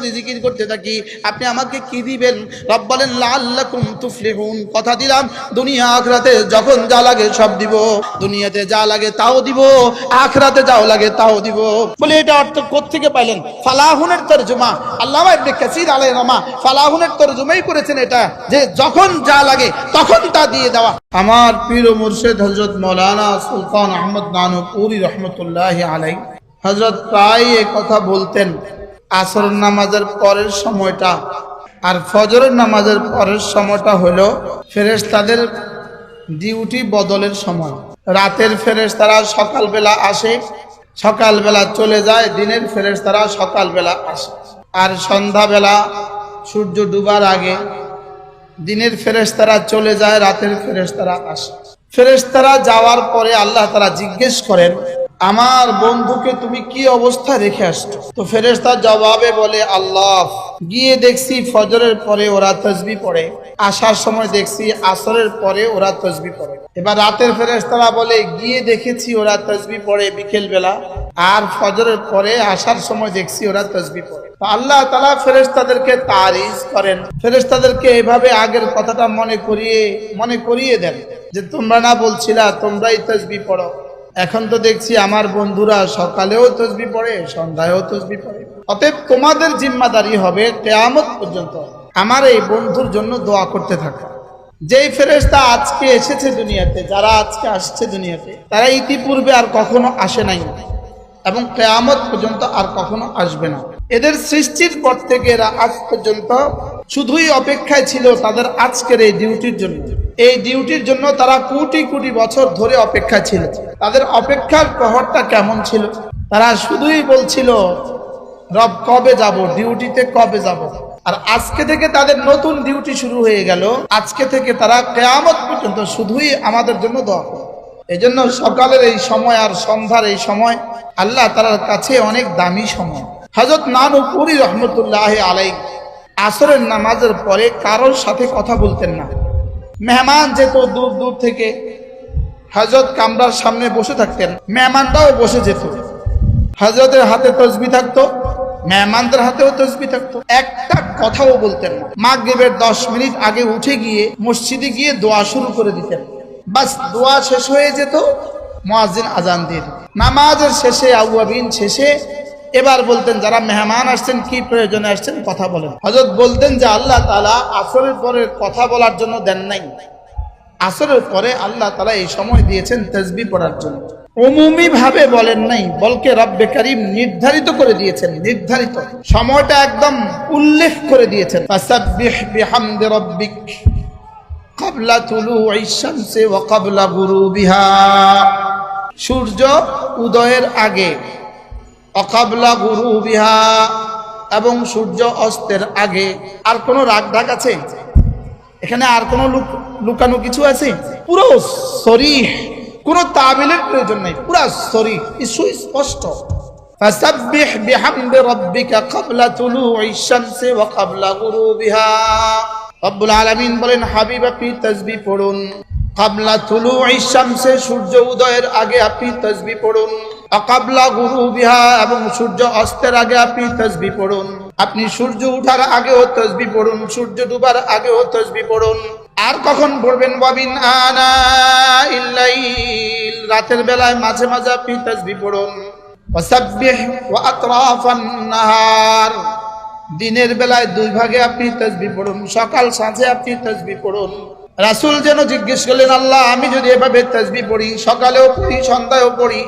যদি জিকির করতে থাকি, আপনি আমাকে কি দিবেন? রব বলেন লাল্লাকুম তুফলিহুন। কথা দিলাম, দুনিয়া আখরাতে যখন যা লাগে সব দিব। দুনিয়াতে যা লাগে তাও দিব, আখরাতে যাও লাগে তাও দিব। বলে, এটা অর্থ কোত্থেকে পাইলেন? ফালাহুনের তরজমা। আল্লাহ ইবনে কাসির আলাই রমা ফালাহুনের তরজমাই করেছেন এটা, যে যখন যা লাগে তখন তা দিয়ে দেওয়া। আমার পীর ও মুর্শেদ হজরত মৌলানা সুলতান আহমদ নানুপুরি রহমতুল্লাহ আলাই হজরত প্রায় এ কথা বলতেন। আসর নামাজের পরের সময়টা আর ফজরের নামাজের পরের সময়টা হলো ফেরেশতাদের ডিউটি বদলের সময়। রাতের ফেরেশ তারা সকালবেলা আসে, সকালবেলা চলে যায়, দিনের ফেরেশ তারা সকালবেলা আসে। আর সন্ধ্যাবেলা সূর্য ডুবার আগে দিনের ফেরেশতারা চলে যায়, রাতের ফেরেশতারা আসে। ফেরেশতারা যাওয়ার পরে আল্লাহ তারা জিজ্ঞেস করেন আমার বন্ধুকে তুমি কি অবস্থা রেখে আসছো? তো ফেরেশতা জবাবে বলে, আল্লাহ, গিয়ে দেখছি ফজরের পরে ওরা তসবি পড়ে, আসার সময় দেখছি আসরের পরে ওরা তসবি পড়ে। এবার রাতের ফেরেশতারা বলে, গিয়ে দেখেছি ওরা তসবি পড়ে বিকেল বেলা আর ফজরের পরে আসার সময় দেখছি ওরা তসবি পড়ে। আল্লাহ তালা ফেরেশতাদেরকে তারিজ করেন। ফেরেশতাদেরকে এভাবে আগের কথাটা মনে করিয়ে মনে করিয়ে দেন যে, তোমরা না বলছিলা, তোমরাই তসবি পড়ো। এখন তো দেখছি আমার বন্ধুরা সকালেও তসবি পড়ে, সন্ধ্যায়ও তসবি পড়ে। অতএব তোমাদের জিম্মাদারি হবে কেয়ামত পর্যন্ত আমার এই বন্ধুর জন্য দোয়া করতে থাকা। যেই ফেরেশতা আজকে এসেছে দুনিয়াতে, যারা আজকে আসছে দুনিয়াতে, তারা ইতিপূর্বে আর কখনো আসে নাই। এবং কেয়ামত পর্যন্ত আর কখনো আসবে না। এদের সৃষ্টির পর থেকে এরা আজ পর্যন্ত শুধুই অপেক্ষায় ছিল তাদের আজকের এই ডিউটির জন্য। এই ডিউটির জন্য তারা কোটি কোটি বছর ধরে অপেক্ষা ছিল। তাদের অপেক্ষার প্রহরটা কেমন ছিল? তারা শুধুই বলছিল, রব কবে যাব? ডিউটিতে কবে যাব? আর আজকে থেকে তাদের নতুন ডিউটি শুরু হয়ে গেল। আজকে থেকে তারা কেয়ামত পর্যন্ত শুধুই আমাদের জন্য দোয়া এই জন্য সকালের এই সময় আর সন্ধ্যার এই সময় আল্লাহ তালার কাছে অনেক দামি সময়। হজরত নানুপুরি রহমতুল্লাহ আলাই আসরের নামাজের পরে কারোর সাথে কথা বলতেন না। মেহমান যেত দূর দূর থেকে। হজরত কামরার সামনে বসে থাকতেন। মেহমানরাও বসে যেত। হজরতের হাতে তসবি থাকতো, মেহমানদের হাতেও তসবি থাকতো। একটা কথাও বলতেন না। মাগরিবের দশ মিনিট আগে উঠে গিয়ে মসজিদে গিয়ে দোয়া শুরু করে দিতেন। বাস, দোয়া শেষ হয়ে যেত, মুয়াজ্জিন আজান দিয়ে। নামাজের শেষে, আউয়াবিন শেষে এবার বলতেন, যারা মেহমান আসছেন, কি প্রয়োজনে আসছেন, কথা বলেন। হজরত বলতেন যে, আল্লাহ তালা আসরের পরে কথা বলার জন্য দেন নাই। আসরের পরে আল্লাহ তালা এই সময় দিয়েছেন তেজবি পড়ার জন্য। অমুমি ভাবে বলেন নাই, বলকে রব্বে করিম নির্ধারিত করে দিয়েছেন, নির্ধারিত। সময়টা একদম উল্লেখ করে দিয়েছেন। সূর্য উদয়ের আগে অকাবলা গুরু বিহা এবং সূর্য অস্তের আগে আর কোনো রাগ ঢাক আছে এখানে আর কোনো লুক- লুকানো কিছু আছে পুরো সরি কোনো তাবিলের প্রয়োজন নাই পুরো সরি সুস্পষ্ট فسبح بحمد ربك قبل طلوع الشمس وقبل غروبها রব্বুল আলামিন বলেন হাবিব আপনি তাসবিহ পড়ুন কাবলা তুলু শামসে সূর্য উদয়ের আগে আপনি তসবি পড়ুন। অকাবলা গুরু বিহা এবং সূর্য অস্তের আগে আপনি তসবি পড়ুন। আপনি সূর্য উঠার আগেও তসবি পড়ুন, সূর্য ডুবার আগেও তসবি পড়ুন। আর কখন পড়বেন? বাবিন আনা রাতের বেলায় মাঝে মাঝে আপনি তসবি পড়ুন। নাহার। দিনের বেলায় দুই ভাগে আপনি তসবি পড়ুন। সকাল সাঁঝে আপনি তসবি পড়ুন। রাসূল যেন জিজ্ঞেস করলেন, আল্লাহ, আমি যদি এভাবে তাজবি পড়ি, সকালেও পড়ি, সন্ধ্যায়ও পড়ি,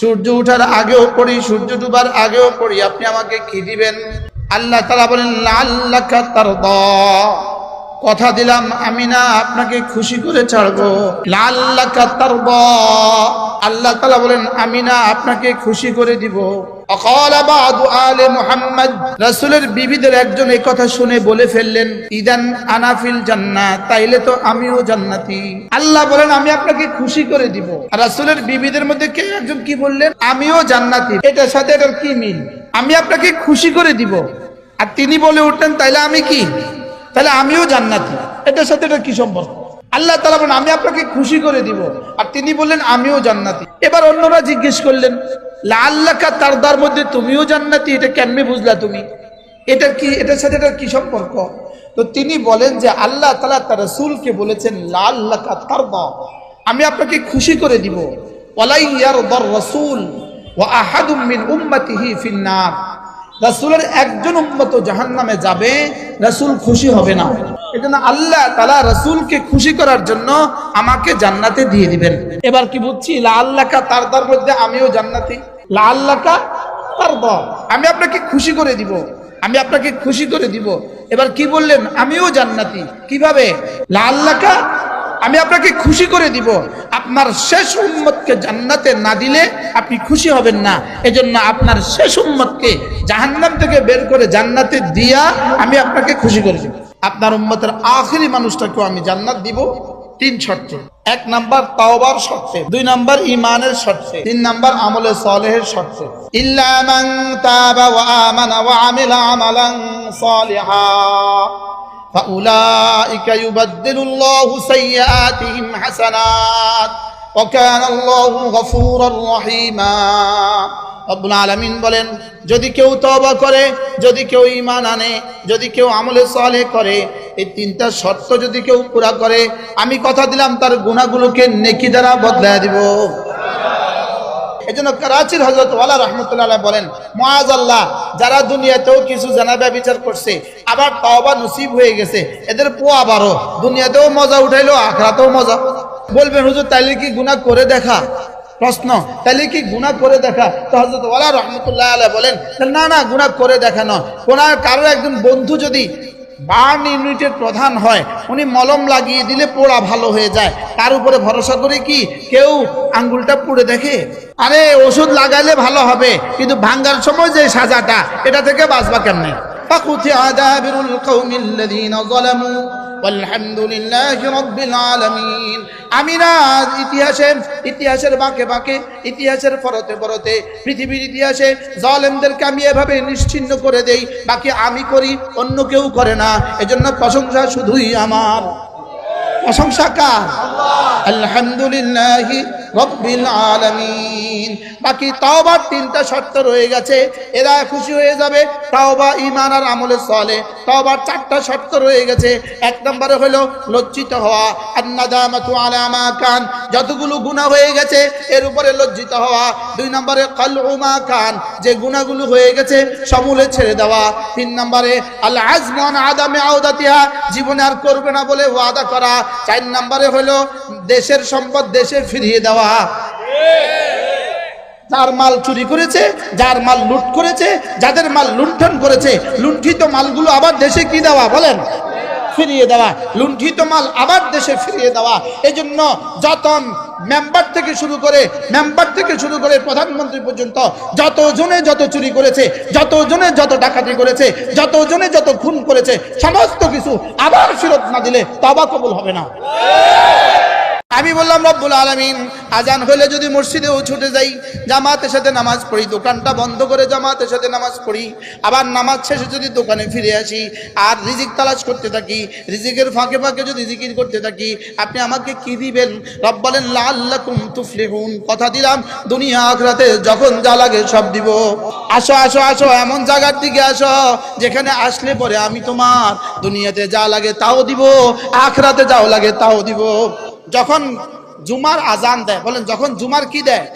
সূর্য ওঠার আগেও পড়ি, সূর্য ডুবার আগেও পড়ি, আপনি আমাকে কি দিবেন? আল্লাহ তালা বলেন আল্লাহ তার কথা দিলাম, আমি না আপনাকে খুশি করে ছাড়বো। লাল্লা কাত্তার আল্লাহ তালা বলেন, আমি না আপনাকে খুশি করে দিব। আমিও জান্নাতি। আমি আপনাকে খুশি করে দিব। সাথে কি মিল? আমি আপনাকে খুশি করে দিব। আর তিনি বলে উঠলেন, তাইলে আমি কি? তাহলে আমিও জান্নাতি। এটার সাথে এটা কি সম্পর্ক? আল্লাহ তালা বলেন, আমি আপনাকে খুশি করে দিব। আর তিনি বললেন, আমিও জান্নাতি। এবার অন্যরা জিজ্ঞেস করলেন তারদার মধ্যে তুমিও জান্নাতি, এটা কেমনে বুঝলা তুমি? এটা কি, এটার সাথে কি সম্পর্ক? তো তিনি বলেন যে আল্লাহ তালা তার রসুলকে বলেছেন লাল তার আমি আপনাকে খুশি করে দিব। দর রসুল ও আহাদুম মিন উম্মতিহি ফিন্নার। রাসূলের একজন উম্মত জাহান্নামে যাবে, রাসূল খুশি হবে না। এজন্য আল্লাহ তাআলা রাসূলকে খুশি করার জন্য আমাকে জান্নাতে দিয়ে দিবেন। এবার কি বুঝছি? আল্লাহকা তারদার মধ্যে আমিও জান্নাতি। আমি আপনাকে খুশি করে দিব। আমি আপনাকে খুশি করে দিব। এবার কি বললেন? আমিও জান্নাতি। কীভাবে? লা আল্লাহকা আমি আপনাকে খুশি করে দিব। আপনার শেষ উম্মতকে জান্নাতে না দিলে আপনি খুশি হবেন না। এজন্য আপনার শেষ উম্মতকে জাহান্নাম থেকে বের করে জান্নাতে দিয়া আমি আপনাকে খুশি করে দিব। আপনার উম্মতের আখেরি মানুষটাকেও আমি জান্নাত দিব। তিন শর্তে এক নাম্বার তাওবার শর্তে দুই নাম্বার ইমানের শর্তে তিন নাম্বার আমলে সলেহের শর্তে ইল্লা মান তাবা ওয়া আমানা ওয়া আমিলা আমালান সালিহা فأولئك يبدل الله سيئاتهم حسنات وكان الله غفورا رحيما রব্বুল আলামিন বলেন যদি কেউ তওবা করে যদি কেউ ঈমান আনে যদি কেউ আমলে সালে করে এই তিনটা শর্ত যদি কেউ পুরা করে, আমি কথা দিলাম, তার গুণাগুলোকে নেকি দ্বারা বদলায় দিব। এই করাচির হজরত ওয়ালা রহমতুল্লাহ বলেন মহাজ আল্লাহ যারা দুনিয়াতেও কিছু জানাবে বিচার করছে, আবার নসিব হয়ে গেছে, এদের পোয়া আবারও, দুনিয়াতেও মজা উঠাইলো, আখরাতেও মজা। বলবেন, হুজুর, তাইলে কি গুনাহ করে দেখা? প্রশ্ন তাহলে কি গুনাহ করে দেখা? তো হজরত ওয়ালা রহমতুল্লাহ বলেন, না না, গুনাহ করে দেখা নয়। কোনার কারও একজন বন্ধু যদি বার্ন ইউনিটের প্রধান হয়। উনি মলম লাগিয়ে দিলে পোড়া ভালো হয়ে যায়। তার উপরে ভরসা করে কি কেউ আঙ্গুলটা পুড়ে দেখে? আরে, ওষুধ লাগাইলে ভালো হবে, কিন্তু ভাঙ্গার সময় যে সাজাটা, এটা থেকে বাঁচবা কেমনে? আলহামদুলিল্লাহ রব্বিল আলামিন। আমি না ইতিহাসে ইতিহাসের বাঁকে বাঁকে, ইতিহাসের পরতে পরতে, পৃথিবীর ইতিহাসে জলেমদেরকে আমি এভাবে নিশ্চিন্ন করে দেই, বাকি আমি করি, অন্য কেউ করে না। এজন্য প্রশংসা শুধুই আমার। প্রশংসা কার? আলহামদুলিল্লাহ রব্বিল আলামিন। বাকি তাওবার তিনটা শর্ত রয়ে গেছে। এরা খুশি হয়ে যাবে, তাওবা, ঈমান আর আমলে সলে। তাওবার চারটা শর্ত রয়ে গেছে। এক নম্বরে হলো লজ্জিত হওয়া। আন্নাদামাতু আলা মা কান। যতগুলো গুনাহ হয়ে গেছে, এর উপরে লজ্জিত হওয়া। দুই নম্বরে কালউমা কান। যে গুনাহগুলো হয়ে গেছে, সমূলে ছেড়ে দেওয়া। তিন নম্বরে আল আজমান আদামে আওদাতিহা। জীবনে আর করবে না বলে ওয়াদা করা। চার নম্বরে হলো দেশের সম্পদ দেশে ফিরিয়ে দেওয়া। যার মাল চুরি করেছে, যার মাল লুট করেছে, যাদের মাল লুণ্ঠন করেছে, লুণ্ঠিত মালগুলো আবার দেশে কি দেওয়া বলেন? ফিরিয়ে দেওয়া। লুণ্ঠিত মাল আবার দেশে ফিরিয়ে দেওয়া। এই জন্য যতন মেম্বার থেকে শুরু করে, মেম্বার থেকে শুরু করে প্রধানমন্ত্রী পর্যন্ত যত জনে যত চুরি করেছে যত জনে যত ডাকাতি করেছে যত জনে যত খুন করেছে, সমস্ত কিছু আবার ফেরত না দিলে তবা কবুল হবে না। আমি বললাম, রব্বুল আলমিন, আজান হলে যদি মসজিদেও ছুটে যাই, জামাতের সাথে নামাজ পড়ি, দোকানটা বন্ধ করে জামাতের সাথে নামাজ পড়ি, আবার নামাজ শেষে যদি দোকানে ফিরে আসি, আর রিজিক তালাশ করতে থাকি, রিজিকের ফাঁকে ফাঁকে যদি জিকির করতে থাকি, আপনি আমাকে কি দিবেন? রব বলেন লাল্লাকুম তুফলিহুন। কথা দিলাম, দুনিয়া আখরাতে যখন যা লাগে সব দিব। আসো আসো আসো, এমন জায়গার দিকে আসো, যেখানে আসলে পরে আমি তোমার দুনিয়াতে যা লাগে তাও দিব, আখরাতে যাও লাগে তাও দিব। যখন জুমার আজান দেয়, বলেন, যখন জুমার কি দেয়?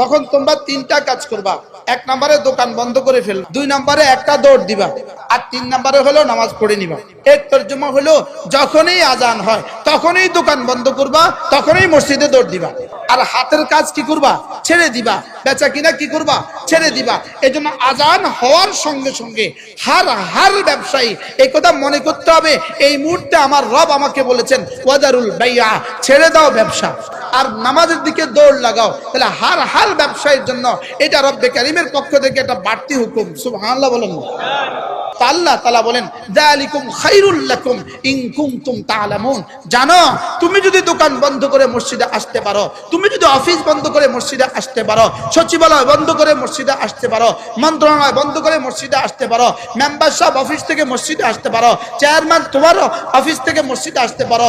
তখন তোমরা তিনটা কাজ করবা। এক নম্বরে দোকান বন্ধ করে ফেলবা। দুই নম্বরে একটা দৌড় দিবা। আর তিন নম্বরে হলো নামাজ পড়ে নিবা। এর তর্জমা হলো যখনই আজান হয়, তখনই দোকান বন্ধ করবা, তখনই মসজিদে দৌড় দিবা। আর হাতের কাজ কি করবা? ছেড়ে দিবা। বেচা কিনা কি করবা? ছেড়ে দিবা। এই জন্য আজান হওয়ার সঙ্গে সঙ্গে হার হার ব্যবসায়ী এই কথা মনে করতে হবে। এই মুহূর্তে আমার রব আমাকে বলেছেন, ওয়াদারুল বাইয়া, ছেড়ে দাও ব্যবসা। আর নামাজের দিকে দৌড় লাগাও। তাহলে হার হার ব্যবসায়ীর জন্য এটা রব্বে কারিমের পক্ষ থেকে একটা বাড়তি হুকুম। সুবহানাল্লাহ বলেন। আল্লাহ তালা বলেন, যালিকুম খাইরুল লাকুম ইন কুনতুম তাআলামুন। জানো, তুমি যদি দোকান বন্ধ করে মসজিদে আসতে পারো, তুমি যদি অফিস বন্ধ করে মসজিদে আসতে পারো, সচিবালয় বন্ধ করে মসজিদে আসতে পারো, মন্ত্রণালয় বন্ধ করে মসজিদে আসতে পারো, মেম্বার অফিস থেকে মসজিদে আসতে পারো, চেয়ারম্যান তোমার অফিস থেকে মসজিদে আসতে পারো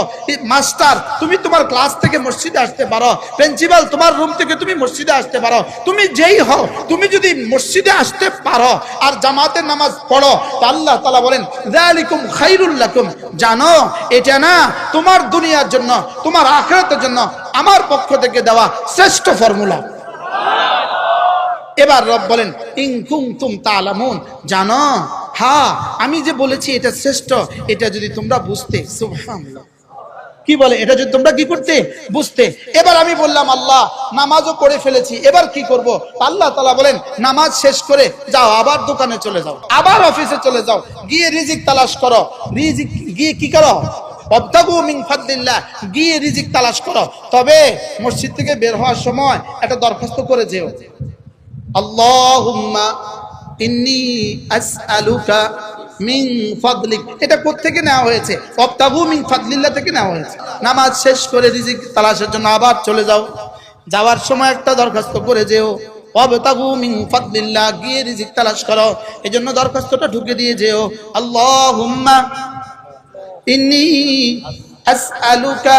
মাস্টার তুমি তোমার ক্লাস থেকে মসজিদে আসতে পারো, প্রিন্সিপাল তোমার রুম থেকে তুমি মসজিদে আসতে পারো, তুমি যেই হও, তুমি যদি মসজিদে আসতে পারো, আর জামাতের নামাজ পড়ো আল্লাহ তালা বলেন জালিকুম খাইরুল্লাকুম জানো, এটা না তোমার দুনিয়ার জন্য, তোমার আখড়াতের জন্য আমার পক্ষ থেকে দেওয়া শ্রেষ্ঠ ফর্মুলা। এবার রব বলেন ইংকুম তুম তালামুন জানো হা আমি যে বলেছি এটা শ্রেষ্ঠ, এটা যদি তোমরা বুঝতে, সুবহানাল্লাহ। কি বলে? এটা যদি তোমরা কি করতে? বুঝতে। এবার আমি বললাম, আল্লাহ, নামাজও পড়ে ফেলেছি, এবার কি করব? আল্লাহ তালা বলেন, নামাজ শেষ করে যাও, আবার দোকানে চলে যাও, আবার অফিসে চলে যাও, গিয়ে রিজিক তালাশ করো। রিজিক গিয়ে কি করো? গিয়ে রিজিক করো। তবে মসজিদ থেকে বের হওয়ার সময় একটা দরখাস্ত করে যেও। আল্লাহুম্মা ইন্নি মিন ফাদলিক। এটা কোত্থেকে নেওয়া হয়েছে? অবতাগু মিং ফাদলিল্লাহ থেকে নেওয়া হয়েছে। নামাজ শেষ করে রিজিক তালাশের জন্য আবার চলে যাও। যাওয়ার সময় একটা দরখাস্ত করে যেও। অবতাগু মিন ফাদলিল্লাহ, গিয়ে রিজিক তালাশ করো। এজন্য দরখাস্তটা ঢুকে দিয়ে যেও। আল্লাহুম্মা ইন্নি আসআলুকা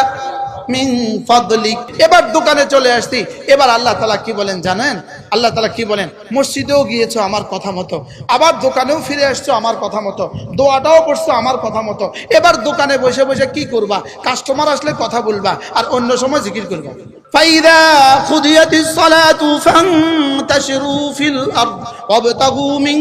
মিন ফাদলিক এবার দোকানে চলে আসছি এবার আল্লাহ তালা কি বলেন জানেন আল্লাহ তালা কি বলেন মসজিদেও গিয়েছো আমার কথা মতো আবার দোকানেও ফিরে আসছো আমার কথা মতো দোয়াটাও করছো আমার কথা মতো এবার দোকানে বসে বসে কি করবা কাস্টমার আসলে কথা বলবা আর অন্য সময় জিকির করবা فإذا قضيت الصلاة فانتشروا في الأرض وابتغوا من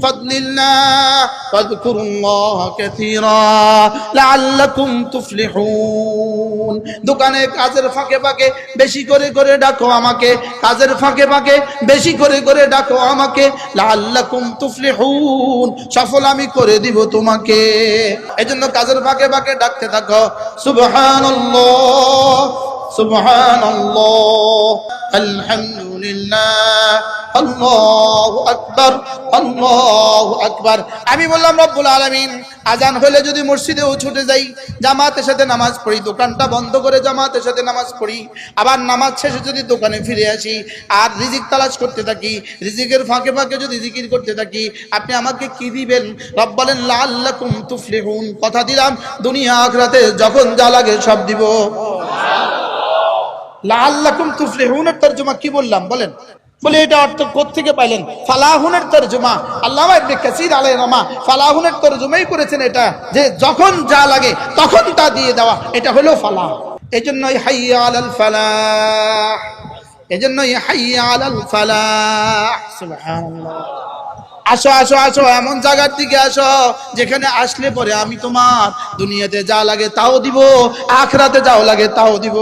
فضل الله واذكروا الله كثيرا لعلكم تفلحون দোকানে কাজের ফাঁকে ফাঁকে বেশি করে করে ডাকো আমাকে। কাজের ফাঁকে ফাঁকে বেশি করে করে ডাকো আমাকে। লাল্লাকুম তুফলিহুন, সফল আমি করে দিব তোমাকে। এজন্য কাজের ফাঁকে ফাঁকে ডাকতে থাকো। সুবহানাল্লাহ। سبحان الله الحمد لله আল্লাহ আকবার আল্লাহ আকবার আমি বললাম রব্বুল আলামিন আজান হলে যদি মসজিদেও ছুটে যাই জামাতের সাথে নামাজ পড়ি দোকানটা বন্ধ করে জামাতের সাথে নামাজ পড়ি আবার নামাজ শেষে যদি দোকানে ফিরে আসি আর রিজিক তালাশ করতে থাকি রিজিকের ফাঁকে ফাঁকে যদি জিকির করতে থাকি আপনি আমাকে কি দিবেন রব বলেন লাল্লাকুম তুফলিহুন কথা দিলাম দুনিয়া আখরাতে যখন যা লাগে সব দিব লাল্লাকুম তরজমা, কি বললাম? বলেন। বলে, এটা পাইলেন? ফালাহুনের তরজমাই করেছেন এটা, যে যখন যা লাগে তখন তা দিয়ে দেওয়া। এটা হলো ফালাহ। এজন্যই হাইয়া আসো আসো আসো, এমন জায়গার দিকে আসো, যেখানে আসলে পরে আমি তোমার দুনিয়াতে যা লাগে তাও দিব, আখরাতে যাও লাগে তাও দিব।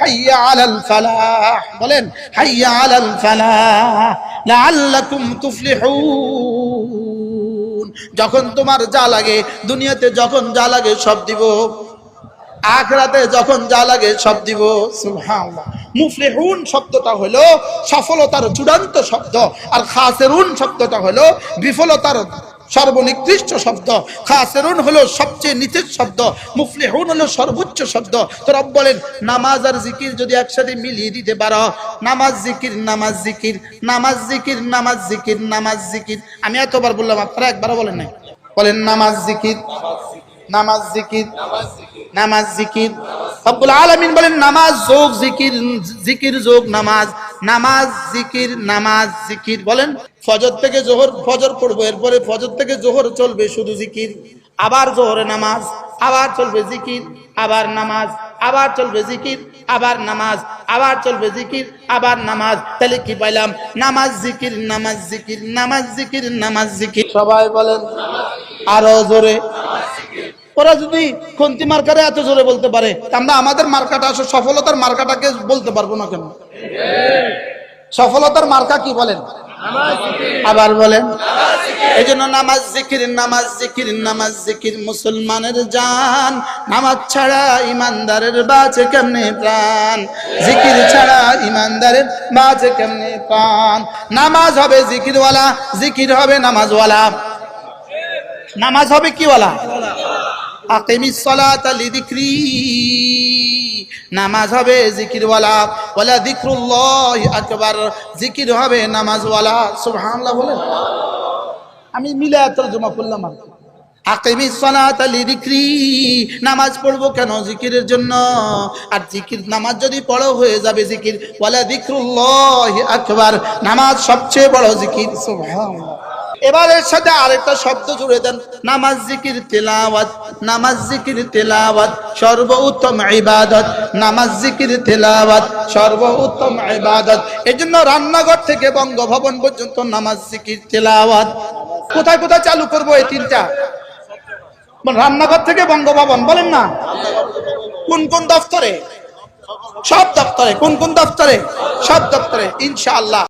হাইয়া আলাল ফালাহ। বলেন, হাইয়া আলাল ফালাহ। লাআল্লাকুম তুফলিহুন। যখন তোমার যা লাগে, দুনিয়াতে যখন যা লাগে সব দিব। আখরাতে যখন যা লাগে সব দিব। সুবহানাল্লাহ। মুফলিহুন শব্দটা হলো সফলতার চূড়ান্ত শব্দ, আর খাসেরুন শব্দটা হলো বিফলতার সর্বনিকৃষ্ট শব্দ। খাসেরুন হলো সবচেয়ে নিচের শব্দ। মুফলিহুন হলো সর্বোচ্চ শব্দ। তো রব বলেন, নামাজ আর জিকির যদি একসাথে মিলিয়ে দিতে পারো, নামাজ জিকির নামাজ জিকির নামাজ জিকির নামাজ জিকির নামাজ জিকির। আমি এতবার বললাম, আপনারা একবারও বলেন নাই। বলেন, নামাজ জিকির নামাজ জিকির নামাজ জিকির। রব্বুল আলামিন বলেন, নামাজ যোগ, জিকির জিকির যোগ, নামাজ। নামাজ জিকির নামাজ জিকির বলেন ফজর থেকে জোহর ফজর পড়ব এরপরে ফজর থেকে জোহর চলবে শুধু জিকির আবার জোহরে নামাজ আবার চলবে জিকির আবার নামাজ আবার চলবে জিকির আবার নামাজ আবার চলবে জিকির আবার নামাজ তাহলে কি পাইলাম? নামাজ জিকির নামাজ জিকির নামাজ জিকির নামাজ জিকির। সবাই বলেন আরও জোরে। ওরা যদি খন্তি মার্কারে এত জোরে বলতে পারে আমরা আমাদের মার্কাটা আসলে সফলতার মার্কাটাকে বলতে পারব না কেন? সফলতার মার্কা কি বলেন? আবার বলেন। এই জন্য নামাজ জিকির নামাজ জিকির নামাজ জিকির, মুসলমানের জান। নামাজ ছাড়া ইমানদারের বাঁচে কেমনে প্রাণ? জিকির ছাড়া ইমানদারের বাঁচে কেমনে প্রাণ? নামাজ হবে জিকিরওয়ালা, জিকির হবে নামাজওয়ালা। নামাজ হবে কি ওয়ালা আকিমিস সালাতা লিযিকরি। নামাজ হবে জিকিরওয়ালা। ওয়ালা যিকরুল্লাহ আকবার। জিকির হবে নামাজওয়ালা। সুবহানাল্লাহ বলেন। আমি মিলে তর্জমা করলাম আর কি। আকিমিস সালাতা লিযিকরি। নামাজ পড়ব কেন জিকিরের জন্য? আর জিকির নামাজ যদি পড়ো হয়ে যাবে জিকির। ওয়ালা যিকরুল্লাহ আকবার। নামাজ সবচেয়ে বড় জিকির। সুবহানাল্লাহ। এবার এর সাথে আরেকটা শব্দ জুড়ে দেন, নামাজ জিকির, তেলাওয়াত, নামাজ জিকির, তেলাওয়াত, সর্বোত্তম ইবাদত, নামাজ জিকির, তেলাওয়াত, সর্বোত্তম ইবাদত। এজন্য রান্নাঘর থেকে বঙ্গভবন পর্যন্ত নামাজ জিকির, তেলাওয়াত। কোথায় কোথায় চালু করব এই তিনটা? রান্নাঘর থেকে বঙ্গভবন, বলেন না। কোন কোন দপ্তরে সব দপ্তরে কোন কোন দপ্তরে সব দপ্তরে ইনশাআল্লাহ।